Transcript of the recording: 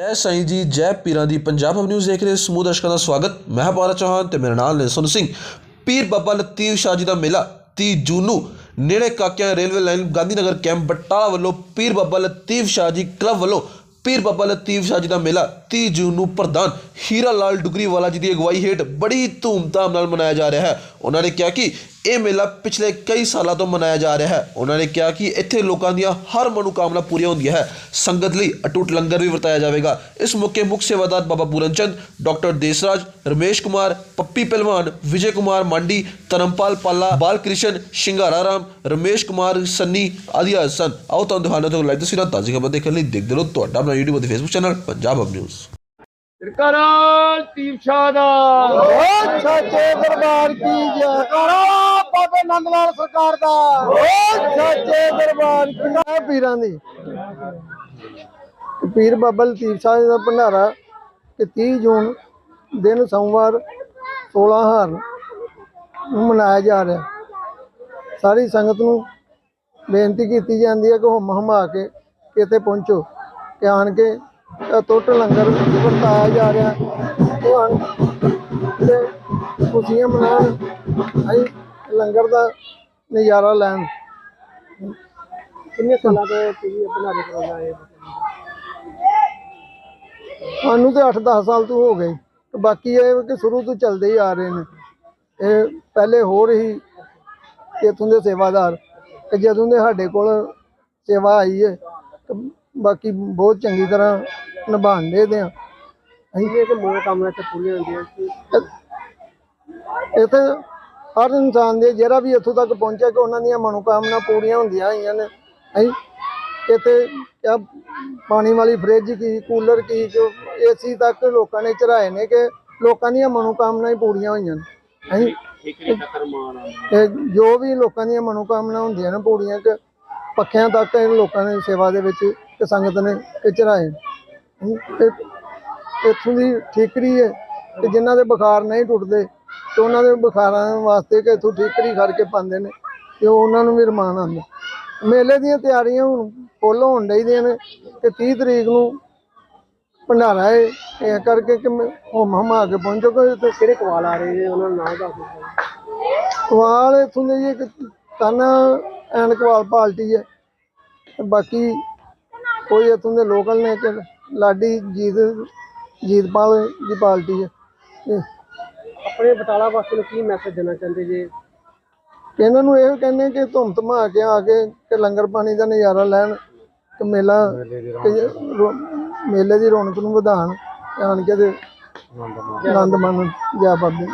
ਜੈ ਸਾਈਂ ਜੀ, ਜੈ ਪੀਰਾਂ ਦੀ ਪੰਜਾਬ ਹਬ ਨਿਊਜ਼ ਦੇਖ ਰਹੇ ਸਮੂਹ ਦਰਸ਼ਕਾਂ ਦਾ ਸਵਾਗਤ। ਮੈਂ ਹਾਂ ਪਾਰਾ ਚੌਹਾਨ ਤੇ ਮੇਰੇ ਨਾਲ ਨੇ ਸੁਨ ਸਿੰਘ। ਪੀਰ ਬਾਬਾ ਲਤੀਫ ਸ਼ਾਹ ਜੀ ਦਾ ਮੇਲਾ 30 ਜੂਨ ਨੂੰ। ਨੇੜੇ ਕਾਕਿਆਂ railway line Gandhinagar camp Batala ਵੱਲੋਂ ਪੀਰ ਬਾਬਾ ਲਤੀਫ ਸ਼ਾਹ ਜੀ ਕਲੱਬ ਵੱਲੋਂ ਪੀਰ ਬਾਬਾ ਲਤੀਫ ਸ਼ਾਹ ਜੀ ਦਾ ਮੇਲਾ 30 ਜੂਨ ਨੂੰ ਪ੍ਰਧਾਨ ਹੀਰਾ ਲਾਲ ਡੁਗਰੀ ਵਾਲਾ ਜੀ ਦੀ ਅਗਵਾਈ ਹੇਠ ਬੜੀ ਧੂਮਧਾਮ ਨਾਲ ਮਨਾਇਆ ਜਾ ਰਿਹਾ ਹੈ। ਉਹਨਾਂ ਨੇ ਕਿਹਾ ਕਿ ਇਹ ਮੇਲਾ ਪਿਛਲੇ ਕਈ ਸਾਲਾਂ ਤੋਂ ਮਨਾਇਆ ਜਾ ਰਿਹਾ ਹੈ। ਉਹਨਾਂ ਨੇ ਕਿਹਾ ਕਿ ਇੱਥੇ ਲੋਕਾਂ ਦੀਆਂ ਹਰ ਮਨੋਕਾਮਨਾ ਪੂਰੀਆਂ ਹੁੰਦੀਆਂ ਹੈ। ਸੰਗਤ ਲਈ ਅਟੁੱਟ ਲੰਗਰ ਵੀ ਵਰਤਾਇਆ ਜਾਵੇਗਾ। ਇਸ ਮੌਕੇ ਮੁੱਖ ਸੇਵਾਦਾਰ ਬਾਬਾ ਪੂਰਨ ਚੰਦ ਡਾਕਟਰ ਦੇਸਰਾਜ ਰਮੇਸ਼ ਕੁਮਾਰ ਪੱਪੀ ਪਹਿਲਵਾਨ ਵਿਜੇ ਕੁਮਾਰ ਮੰਡੀ ਧਰਮਪਾਲ ਪਾਲਾ ਬਾਲ ਕ੍ਰਿਸ਼ਨ ਸ਼ਿੰਗਾਰਾ ਰਾਮ ਰਮੇਸ਼ ਕੁਮਾਰ ਸੰਨੀ ਆਦਿ ਸਨ। ਆਓ ਤੁਹਾਨੂੰ ਦਿਖਾਉਂਦੇ ਤੋਂ ਲਾਈਵ ਤਸਵੀਰਾਂ ਤਾਜ਼ੀ ਖਬਰ ਦੇਖਣ ਲਈ ਦੇਖਦੇ ਰਹੋ ਤੁਹਾਡਾ ਆਪਣਾ YouTube ਅਤੇ Facebook channel Punjab hub news ਸਰਕਾਰਾਂ ਤੀਰ ਸ਼ਾਹ ਦਾ। ਓ ਸੱਚੇ ਦਰਬਾਰ ਕੀ ਜੈਕਾਰਾ। ਬਾਬੇ ਨੰਦਲਾਲ ਸਰਕਾਰ ਦਾ। ਓ ਸੱਚੇ ਦਰਬਾਰ ਕੀ ਜੈ ਪੀਰਾਂ ਦੀ। ਤੇ ਪੀਰ ਬਾਬਾ ਲਤੀਫ ਸਾਹਿਬ ਦਾ ਭੰਡਾਰਾ ਕਿ 30 ਜੂਨ ਦਿਨ ਸੋਮਵਾਰ 16 ਹਾਰ ਨੂੰ ਮਨਾਇਆ ਜਾ ਰਿਹਾ। ਸਾਰੀ ਸੰਗਤ ਨੂੰ ਬੇਨਤੀ ਕੀਤੀ ਜਾਂਦੀ ਹੈ ਕਿ ਹੁਮ ਹਮਾ ਕੇ ਇੱਥੇ ਪਹੁੰਚੋ ਕਿ ਆਣ ਕੇ ਟੁੱਟ ਲੰਗਰ ਵਰਤਾਇਆ ਜਾ ਰਿਹਾ। ਤੇ ਖੁਸ਼ੀਆਂ ਮਨਾਉਣ। ਅਸੀਂ ਲੰਗਰ ਦਾ ਨਜ਼ਾਰਾ ਲੈਣ। ਕਿੰਨੇ ਸਾਲਾਂ ਤੋਂ ਤੁਸੀਂ ਕੇ ਕਰਾਉਂਦਾ ਹੈ? ਸਾਨੂੰ ਤੇ 8-10 ਸਾਲ ਤੋਂ ਹੋ ਗਏ। ਤੇ ਬਾਕੀ ਇਹ ਕਿ ਸ਼ੁਰੂ ਤੋਂ ਚੱਲਦੇ ਹੀ ਆ ਰਹੇ ਨੇ। ਇਹ ਪਹਿਲੇ ਹੋਰ ਹੀ ਇਥੋਂ ਦੇ ਸੇਵਾਦਾਰ ਕਿ ਜਦੋਂ ਦੇ ਸਾਡੇ ਕੋਲ ਸੇਵਾ ਆਈ ਹੈ ਤੇ ਬਾਕੀ ਬਹੁਤ ਚੰਗੀ ਤਰ੍ਹਾਂ ਨਿਭਾਉਂਦੇ ਦੇ ਆ। ਅਸੀਂ ਇਹ ਕਿ ਮੋਹ ਕੰਮ ਇੱਥੇ ਪੂਰੀਆਂ ਹੁੰਦੀਆਂ ਇੱਥੇ ਹਰ ਇਨਸਾਨ ਦੇ ਜਿਹੜਾ ਵੀ ਇੱਥੋਂ ਤੱਕ ਪਹੁੰਚਿਆ ਕਿ ਉਹਨਾਂ ਦੀਆਂ ਮਨੋਕਾਮਨਾ ਪੂਰੀਆਂ ਹੁੰਦੀਆਂ ਹੋਈਆਂ ਨੇ ਅਸੀਂ ਇੱਥੇ ਪਾਣੀ ਵਾਲੀ ਫ੍ਰਿਜ ਕੀ ਕੂਲਰ ਕੀ ਏਸੀ ਤੱਕ ਲੋਕਾਂ ਨੇ ਚੜਾਏ ਨੇ ਕਿ ਲੋਕਾਂ ਦੀਆਂ ਮਨੋਕਾਮਨਾ ਹੀ ਪੂਰੀਆਂ ਹੋਈਆਂ ਨੇ ਅਸੀਂ ਤੇ ਜੋ ਵੀ ਲੋਕਾਂ ਦੀਆਂ ਮਨੋਕਾਮਨਾ ਹੁੰਦੀਆਂ ਨੇ ਪੂਰੀਆਂ ਕਿ ਪੱਖਿਆਂ ਤੱਕ ਲੋਕਾਂ ਨੇ ਸੇਵਾ ਦੇ ਵਿੱਚ ਕਿ ਸੰਗਤ ਨੇ ਕਿ ਚੜਾਏ ਤੇ ਇੱਥੋਂ ਦੀ ਠੀਕਰੀ ਹੈ ਕਿ ਜਿਨ੍ਹਾਂ ਦੇ ਬੁਖਾਰ ਨਹੀਂ ਟੁੱਟਦੇ ਤੇ ਉਹਨਾਂ ਦੇ ਬੁਖਾਰਾਂ ਵਾਸਤੇ ਕਿ ਇੱਥੋਂ ਠੀਕਰੀ ਕਰਕੇ ਪਾਉਂਦੇ ਨੇ ਤੇ ਉਹ ਉਹਨਾਂ ਨੂੰ ਵੀ ਰਮਾਨ ਆਉਂਦਾ। ਮੇਲੇ ਦੀਆਂ ਤਿਆਰੀਆਂ ਹੁਣ ਫੁੱਲ ਹੋਣ ਡਈਆਂ ਨੇ ਕਿ 30 ਤਰੀਕ ਨੂੰ ਭੰਡਾਰਾ ਹੈ ਇਹ ਕਰਕੇ ਕਿ ਹੁਮ ਹਮਾ ਕੇ ਪਹੁੰਚੋ ਕਿ ਤੇ ਕਿਹੜੇ ਕਵਾਲ ਆ ਰਹੇ ਨੇ? ਉਹਨਾਂ ਨਾਮ ਦੱਸ ਦਿਓ। ਕਵਾਲ ਇੱਥੋਂ ਦੇ ਇੱਕ ਤਾਨਾ ਐਨ ਕਵਾਲ ਪਾਲਟੀ ਹੈ। ਬਾਕੀ ਕੋਈ ਇੱਥੋਂ ਦੇ ਲੋਕਲ ਨੇ ਕਿ ਲਾਡੀ ਜੀਤ ਜੀਤਪਾਲ ਦੀ ਪਾਰਟੀ ਹੈ। ਆਪਣੇ ਬਟਾਲਾ ਵਾਸਤੇ ਨੂੰ ਕੀ ਮੈਸੇਜ ਦੇਣਾ ਚਾਹੁੰਦੇ ਜੀ? ਇਹਨਾਂ ਨੂੰ ਇਹ ਕਹਿੰਦੇ ਕਿ ਧੁੰਮ ਧਮਾ ਕੇ ਆ ਕੇ ਤੇ ਲੰਗਰ ਪਾਣੀ ਦਾ ਨਜ਼ਾਰਾ ਲੈਣ ਤੇ ਮੇਲਾ ਤੇ ਰੋ- ਮੇਲੇ ਦੀ ਰੌਣਕ ਨੂੰ ਵਧਾਉਣ ਤੇ ਆਣ ਕੇ ਤੇ ਆਨੰਦ ਮਾਣਨ ਜੈ ਬਾਬੇ ਦੀ।